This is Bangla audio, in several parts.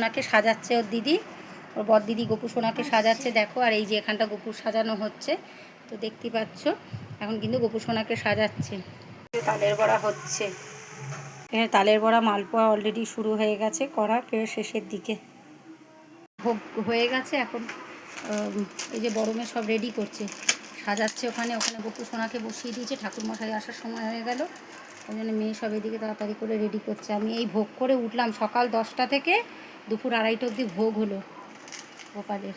সোনাকে সাজাচ্ছে ওর দিদি। ওর বর দিদি গোপু সোনাকে সাজাচ্ছে, দেখো। আর এই যে এখানটা গোপুর সাজানো হচ্ছে, তো দেখতে পাচ্ছ। এখন কিন্তু গোপু সোনাকে সাজাচ্ছে। তালের বড়া হচ্ছে। এখানে তালের বড়া, মালপোয়া অলরেডি শুরু হয়ে গেছে করা, প্রায় শেষের দিকে। ভোগ হয়ে গেছে এখন এই যে বড়মে সব রেডি করছে। সাজাচ্ছে ওখানে ওখানে গোপু সোনাকে বসিয়ে দিয়েছে। ঠাকুরমশাই আসার সময় হয়ে গেল। ওই জন্য মেয়ে সব এদিকে তাড়াতাড়ি করে রেডি করছে। আমি এই ভোগ করে উঠলাম সকাল দশটা থেকে। দুপুর আড়াইটা অবধি ভোগ হলো গোপালের।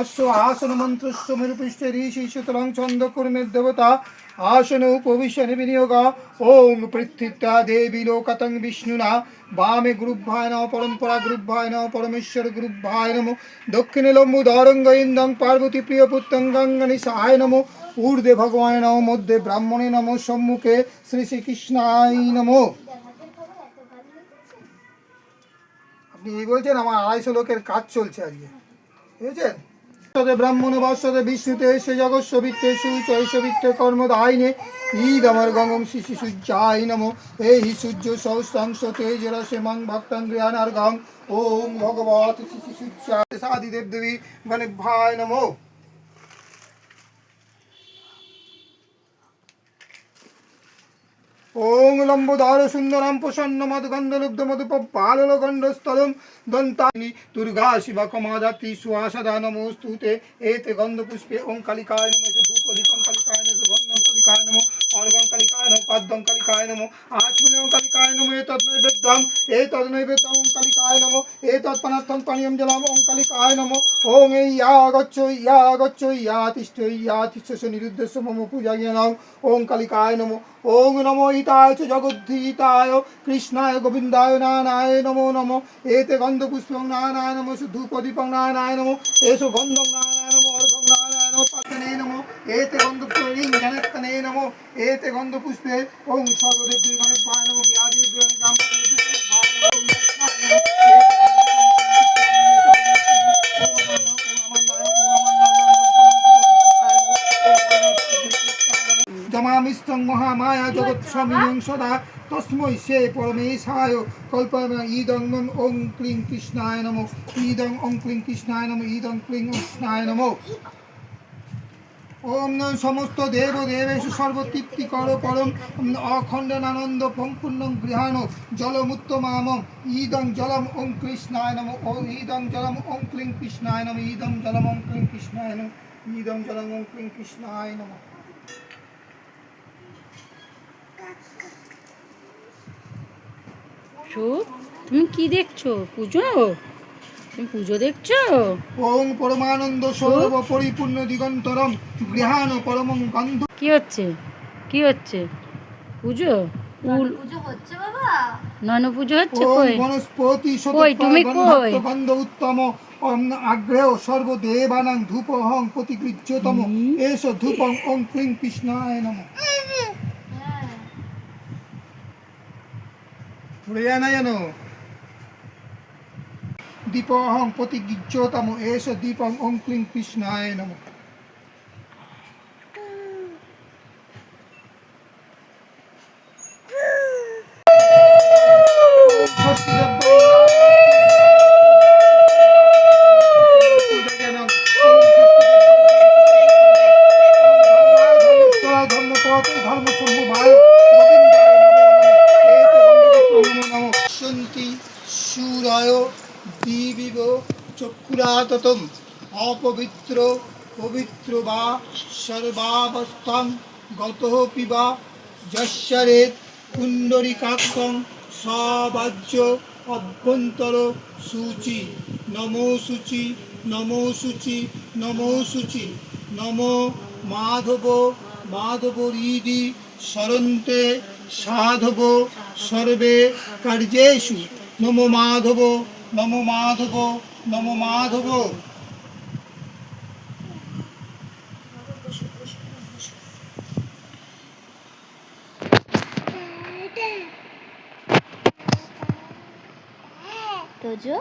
অশ্ব আসন মন্ত্রস্য মেরুপৃষ্ঠে ঋষি সুতরাং ছন্দ কর্মের দেবতা, আসন উপবিশন বিনিয়োগ ওং পৃথিত্যা দেবী লোকতং বিষ্ণুনা, বামে গুরুভায় নম পরম্পরা গুরুভায় নম পরমেশ্বর গুরুভায় নম, দক্ষিণে লম্বুধরঙ্গ ইন্দং পার্বতী প্রিয় পুত্তং গঙ্গনি সায় নম, ঊর্ধ্বে ভগবান নম, মধ্যে ব্রাহ্মণে নম, সম্মুখে শ্রী শ্রীকৃষ্ণায় নমো। বলছেন? আমার আড়াইশো লোকের কাজ চলছে আজকে। বুঝেছেন? ব্রাহ্মণ বাসতে বিষ্ণুতে সে জগৎ সবিত্তে সবিত্তে কর্মদায়নে ঈদ আমার গঙ্গম শিশি সূর্যায় নম। এই হি সূর্য সহস্রাংশ তেজরসে মাং ভক্তাং গৃহানার গং ওম ভগবত শিশি সূর্যায়। সাদিদেব দেবী মানে ভাই নমো। ওং লম্বোদার সুন্দরম প্রসন্ন মধুগন্ধলুব্ধ লুব্ধ মধুপাল গন্ধস্থলম দন্তানি দুর্গা শিবা কমাদাতি সুহাসদা নমস্তুতে। এতে গন্ধ পুষ্পে ওং কালিকায় নম ধূপদীপং কালিকায় নম গন্ধং কালিকায় নম অর্গং কালিকায় নম পাদ্যং কালিকায় নম আচমনেও কালিকায় নম এতৎ নৈবেদ্যম এতৎ নৈবেদ্যম ওং কালিকায় নম এতৎ পনার্থং পানীয়ম জলম ওং কালিকায় নম ওং এই ইয়া গচ্ছ ইয়া গচ্ছ ইয়া তিষ্ঠ ইয়া তিষ্ঠ নিরুদ্দেশ্য মম পূজা জ্ঞানং ওং কালিকায় নম ওং নমো হিতায় চ জগদ্ধীতায় কৃষ্ণায় গোবিন্দায় নানায় নমো নমো এতে গন্ধপুষ্পং নানায় নমো ধূপদীপং নানায় নমো এসো গন্ধং নানায় এতে গন্ধপুষ্পিং জনত্তনে নমো এতে গন্ধপুষ্পে ওং সর্বদেব গণেশায় নমো জ্ঞাদেব জমামিস্তং মহামায়া জগৎ স্বামিনং সদা তস্মৈ সে পরমেশায় কল্পম ইদং ওং ক্লিং কৃষ্ণায় নম ইদং ওং ক্লিং কৃষ্ণায় নম ইদং ক্লিং কৃষ্ণায় নম ওম সমস্ত দেব দেবেশু সর্বতৃপ্তি কর পরম অখণ্ডনানন্দ সম্পূর্ণ গৃহাণ জলমুত্ত মামম ইদং জলম ওং কৃষ্ণায় নম, ও ইদং জলম ওং ক্লিং কৃষ্ণায় নম, ইদং জলম ওং ক্লিং কৃষ্ণায় নম, ইদং জলম ওং ক্লিং কৃষ্ণায় নম। তুমি কি দেখছ? পুজো? তুমি পুজো দেখছ? ওং পরমানন্দ সর্ব পরিপূর্ণ দিগন্তরম গৃহাণ পরমং গন্ধ। কি হচ্ছে? কি হচ্ছে? পুজো? উল পুজো হচ্ছে বাবা। নন পুজো হচ্ছে? কই? বনস্পতি কই, তুমি কই? গন্ধ উত্তম ওম আগ্রেয় সর্বদেবানাং ধূপহং প্রতিগৃহ্যতম এষ ধূপং ওং ক্লিং কৃষ্ণায় নম। পড়ে যায় না জানো দীপহং প্রতিগৃহ্যতম এষ দীপং ওং ক্লিং কৃষ্ণায় নম সুরায় দিবিব চক্ষুরাততম, অপবিত্র, পবিত্র বা সর্বাবস্থাং গত পিবা যশ্বরে কুণ্ডরিকাক্ষং সবাজ্য অভ্যন্তর সূচি, নমো সূচি নমো সূচি নমো সূচি, নমো মাধব মাধব হৃদি স্মরন্তে সাধব সর্বে কার্যেষু, নমো মাধব নমো মাধব নমো মাধব। তোজো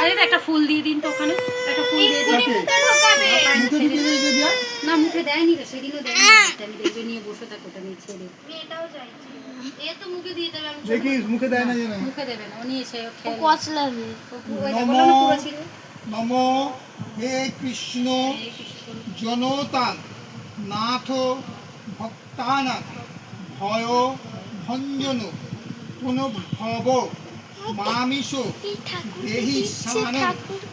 আরে একটা ফুল দিয়ে দিন তো ওখানে একটা ফুল দিয়ে দিন কাকে? মুখে দেয়নি রে সেদিনও দেয়নি। আমি দেখবে নিয়ে বসে থাকো ওটা নিয়ে ছেড়ে। আমি এটাও চাইছি এ তো মুখে দিয়ে দেবে আমি দেখিস মুখে দেয় না যেন মুখে দেবে না ও নিয়ে সে খেয়ে কচলাবে ও পুরো ওই দেখো না পুরো ছিল? নম হে কৃষ্ণ জনতাং নাথ ভক্তানাং ভয় ভঞ্জন পুনঃভব মামিষ দেহি স্নান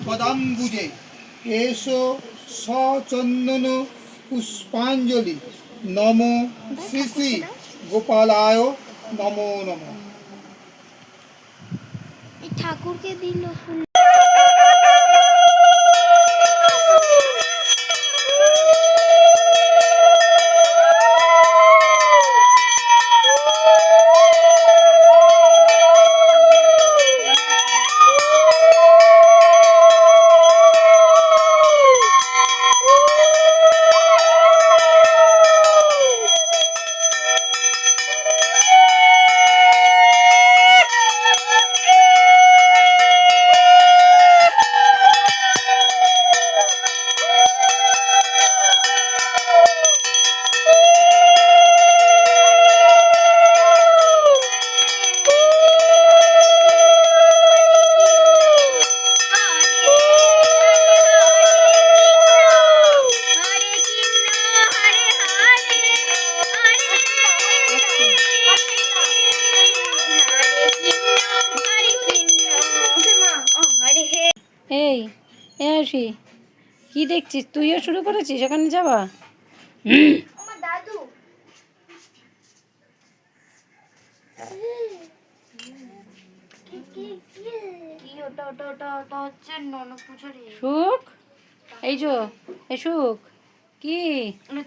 পদাম্বুজে এস সচন্দন পুষ্পাঞ্জলি নম শ্রী শ্রী গোপালায় নমো নমঃ ঠাকুরকে দিল এই এ আসি। কি দেখছিস? তুইও শুরু করেছিস? এখানে যাবা দাদু। কি ওটা ওটা ওটা ওটা হচ্ছে নন পুজোরে সুখ? এই যো এ সুখ। কি?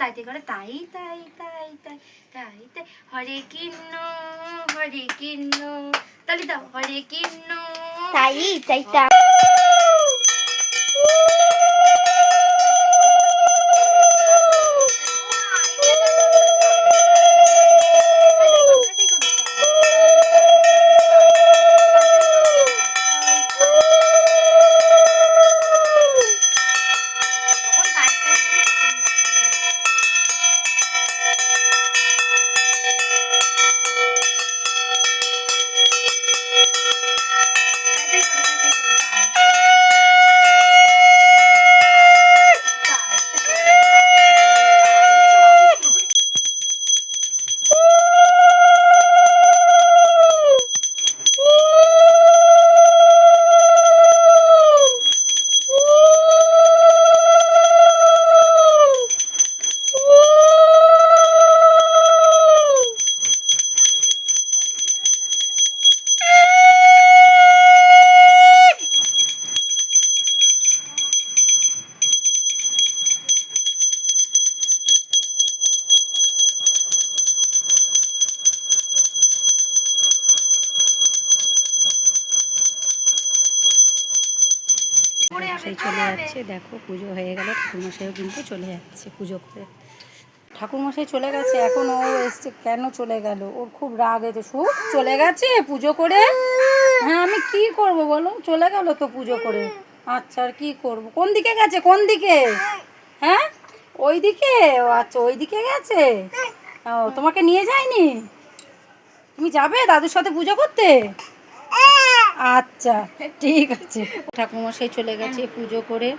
তাইতে করে তাই তাই তাই তাই তাই তাই। হরে হরে কৃষ্ণ। তালি দাও হরে কৃষ্ণ। তাই তাই তাই। ঠাকুরমশাই চলে যাচ্ছে। দেখো পুজো হয়ে গেল, ঠাকুরমশাইও কিন্তু চলে যাচ্ছে পুজো করে। ঠাকুরমশাই চলে গেছে, এখন ও এসছে, কেন চলে গেল? ওর খুব রাগ এতে সুখ চলে গেছে পুজো করে? হ্যাঁ আমি কি করব বলো? চলে গেল তো পুজো করে। আচ্ছা আর কি করব? কোন দিকে গেছে? কোন দিকে? হ্যাঁ? ওই দিকে? ও আচ্ছা ওই দিকে গেছে? ও, তোমাকে নিয়ে যায়নি? তুমি যাবে দাদুর সাথে পুজো করতে? আচ্ছা ঠিক আছে। ঠাকুমশাই চলে গেছে পুজো করে।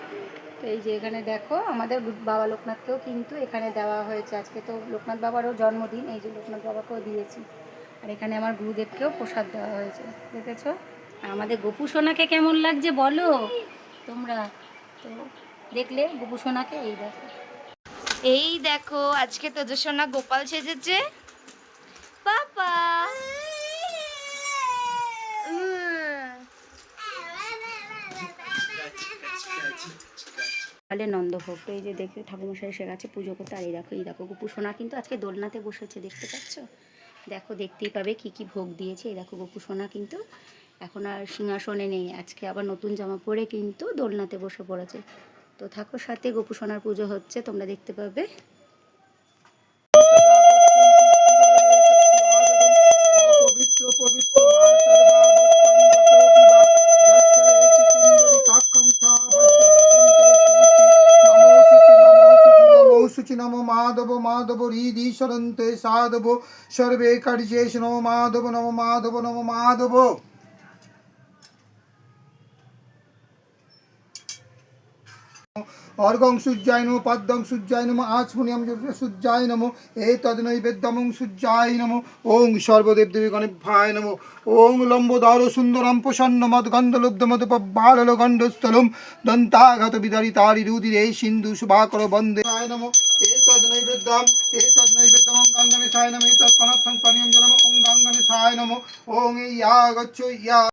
তো এই যে এখানে দেখো আমাদের বাবা লোকনাথকেও কিন্তু এখানে দেওয়া হয়েছে। আজকে তো লোকনাথ বাবারও জন্মদিন এই যে লোকনাথ বাবাকেও দিয়েছি। আর এখানে আমার গুরুদেবকেও প্রসাদ দেওয়া হয়েছে দেখেছ? আমাদের গোপু সোনাকে কেমন লাগছে বলো? তোমরা তো দেখলে গোপু সোনাকে এই দেখো। এই দেখো আজকে তেজস্বনা গোপাল সেজেছে তাহলে নন্দভোগ। তো এই যে দেখে ঠাকুরমশাই এসে গেছে পুজো করতে। আর এই দেখো এই দেখো গোপু সোনা কিন্তু আজকে দোলনাতে বসেছে, দেখতে পাচ্ছ? দেখো, দেখতেই পাবে কি কি ভোগ দিয়েছে। এই দেখো গোপু সোনা কিন্তু এখন আর সিংহাসনে নেই। আজকে আবার নতুন জামা পরে কিন্তু দোলনাতে বসে পড়েছে। তো থাকো সাথে, গোপু সোনার পুজো হচ্ছে, তোমরা দেখতে পাবে। শুচি নমো মাধব মাধব হৃদীশ্বরন্তে সাধব সর্বে কার্যেশ নম মাধব নম মাধব নম মাধব অর্গং সূর্যায় নমো পদ্মং সূর্যায় নমো আচমনিয়ম সূর্যায় নমো এই তদনৈবেদ্যমং সূর্যায় নমো ওং সর্বদেব দেবী গণেভ্যায় নমো ওং লম্বোদর সুন্দরম প্রসন্ন মদ গন্ধলুব্ধ মদ পব্বাল গণ্ডস্থলম দন্তাঘাত বিদারি তারি রুদিরে সিন্ধু শুভাকর বন্দে নমো এই তদনৈবেদ্যম এই তদনৈবেদ্যমং গঙ্গনে সায় নমো এই তৎপনত্থং পানীয়ং জলম ওং সায় নমো ওং ইয়া গচ্ছ ইয়া